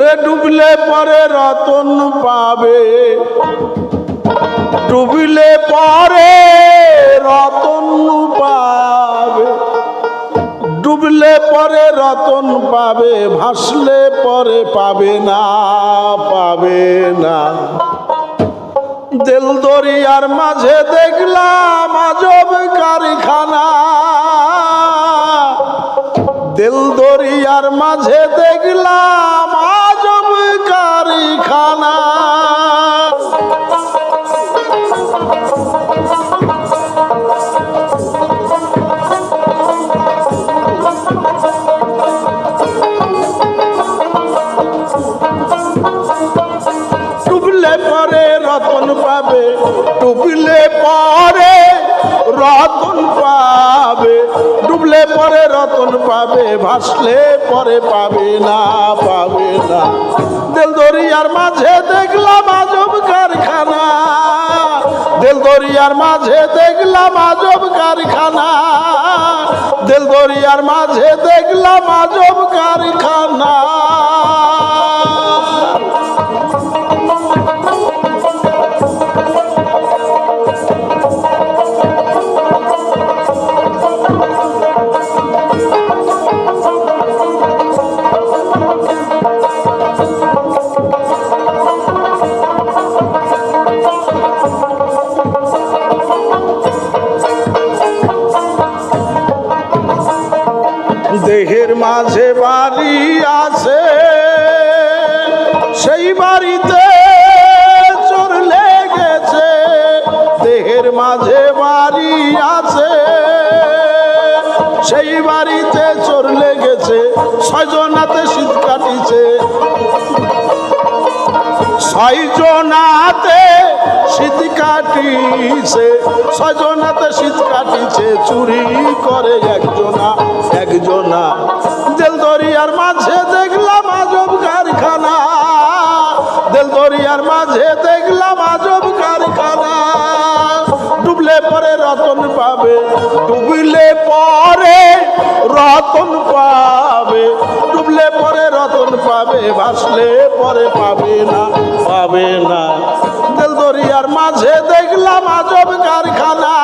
ওরে ডুবলে পরে রতন পাবে। ডুবলে পরে রতন পাবে। ডুবলে পরে রতন পাবে, ভাসলে পরে পাবে না পাবে না। দিল দরিয়ার মাঝে দেখলাম আজব কারখানা। দিল দরিয়ার মাঝে দেখলাম আজব ডুবলে পরে রতন পাবে, ডুবলে পরে রতন পাবে, ডুবলে পরে রতন পাবে, ভাসলে পরে পাবে না পাবে না। দিল দরিয়ার মাঝে দেখলাম আজব কারখানা। দিল দরিয়ার মাঝে দেখলাম আজব কারখানা। দিল দরিয়ার মাঝে দেখলাম আজব কারখানা। মাঝে বাড়ি আছে, সেই বাড়িতে চোর লেগেছে, দেহের মাঝে বাড়ি আছে। সেই বাড়িতে চোর লেগেছে ছয়জনাতে শীত কাটিছে। ছয়জনাতে শীত কাটিছে ছয়জনাতে শীত কাটিছে, চুরি করে একজনা একজনা। দেল দরিয়ার মাঝে দেখলাম আজব কারখানা। দেল দরিয়ার মাঝে দেখলাম আজব কারখানা। ডুবলে পরে রতন পাবে, ডুবলে পরে রতন পাবে, ডুবলে পরে রতন পাবে, ভাসলে পরে পাবে না পাবে না। দিল দরিয়ার মাঝে দেখলাম আজব কারখানা।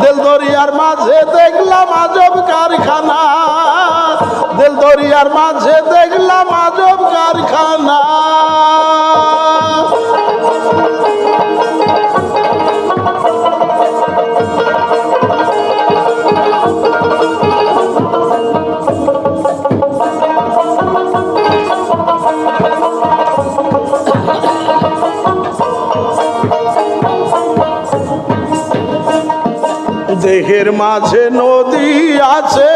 দিল দরিয়ার মাঝে দেখলাম আজব কারখানা। দিল দরিয়ার মাঝে দেখলাম আজব কারখানা। দেহের মাঝে নদী আছে,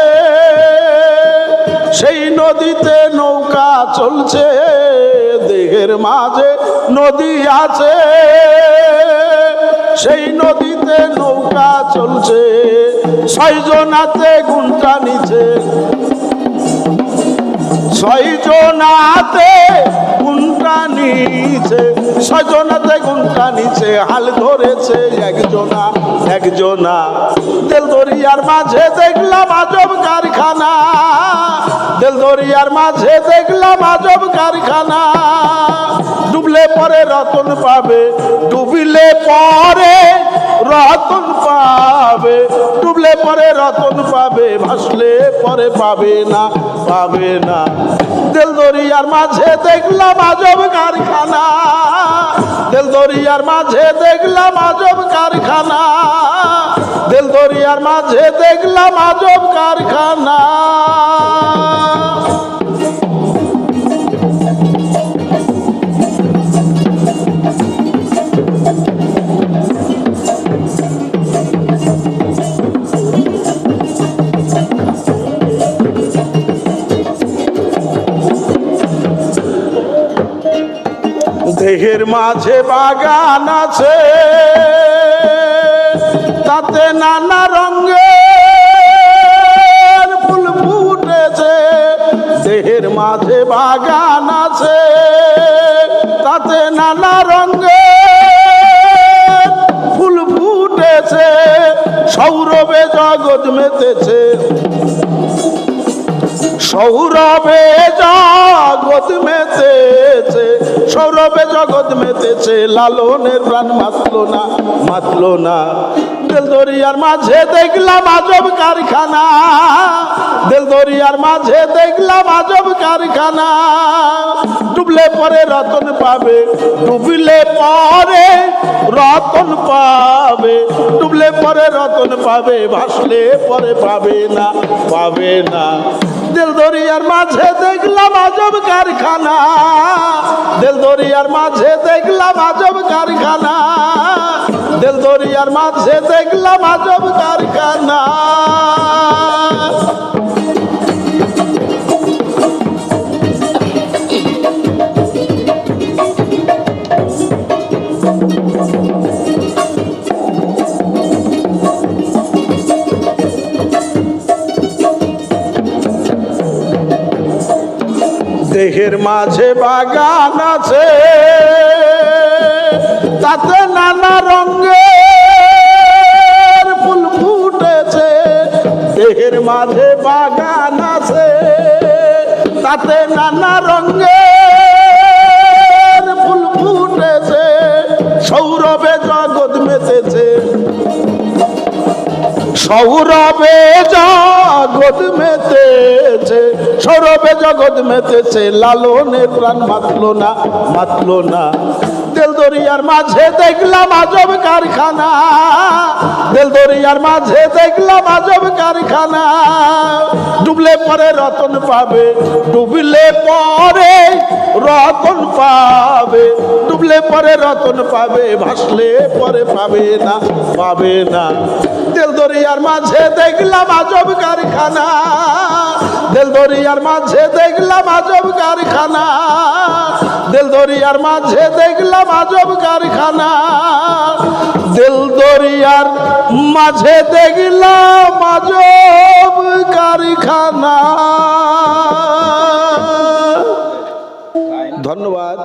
সেই নদীতে নৌকা চলছে, দেহের মাঝে নদী আছে, সেই নদীতে নৌকা চলছে, ছয়জনাতে গুণটা নিচে। ছয়জনাতে গুণটা নিচে, ছয়জনাতে গুণটা নিচে, হাল ধরেছে একজনা একজনা। তেল দরিয়ার মাঝে দেখলাম আজব কারখানা। তেল মাঝে দেখলাম আজব কারখানা। ডুবলে পরে রতন পাবে, ডুবিলে পরে রতন পাবে, ডুবলে পরে রতন পাবে, ভাসলে পরে পাবে না পাবে না। দরিয়ার মাঝে দেখলাম আজব কারখানা। দরিয়ার মাঝে দেখলাম আজব কারখানা। দরিয়ার মাঝে দেখলাম আজব কারখানা। দেহের মাঝে বাগান আছে। তাতে নানা রঙের ফুল ফুটেছে, দেহের মাঝে বাগান আছে। তাতে নানা রঙের ফুল ফুটেছে, সৌরভে জগৎ মেতেছে। সৌরভে জগৎ মেতেছে, সৌরভে জগৎ মেতেছে, লালনের প্রাণ মাতলো না মাতলো না। দিল দরিয়ার মাঝে দেখলাম আজব কারখানা। দেল দরিয়ার মাঝে দেখলাম আজব কারখানা। ডুবলে পরে রতন পাবে, ডুবলে পরে রতন পাবে, ডুবলে পরে রতন পাবে, ভাসলে পরে পাবে না পাবে না। দিল দরিয়ার মাঝে দেখলাম আজব কারখানা। দিল দরিয়ার মাঝে দেখলাম আজব কারখানা। দিল দরিয়ার মাঝে দেখলাম আজব কারখানা। দেহের মাঝে বাগান আছে, তাতে নানা রঙের ফুল ফুটেছে। দেহের মাঝে বাগান আছে, তাতে নানা রঙের ফুল ফুটেছে। সৌরভে জগৎ মেতেছে সৌরভে জগৎ মেতেছে সৌরভে জগৎ মেতেছে লালনে প্রাণ মাতলো না মাতলো না। তেল দরিয়ার মাঝে দেখলাম আজব কারখানা। তেল দরিয়ার মাঝে দেখলাম আজব কারখানা। ডুবলে পরে রতন পাবে, ডুবলে পরে রতন পাবে, ডুবলে পরে রতন পাবে, ভাসলে পরে পাবে না পাবে না। তেল দরিয়ার মাঝে দেখলাম আজব কারখানা। তেল দরিয়ার মাঝে দেখলাম আজব কারখানা। দিল দরিয়ার মাঝে দেখলাম আজব কারখানা। দিল দরিয়ার মাঝে দেখলাম আজব কারখানা। ধন্যবাদ।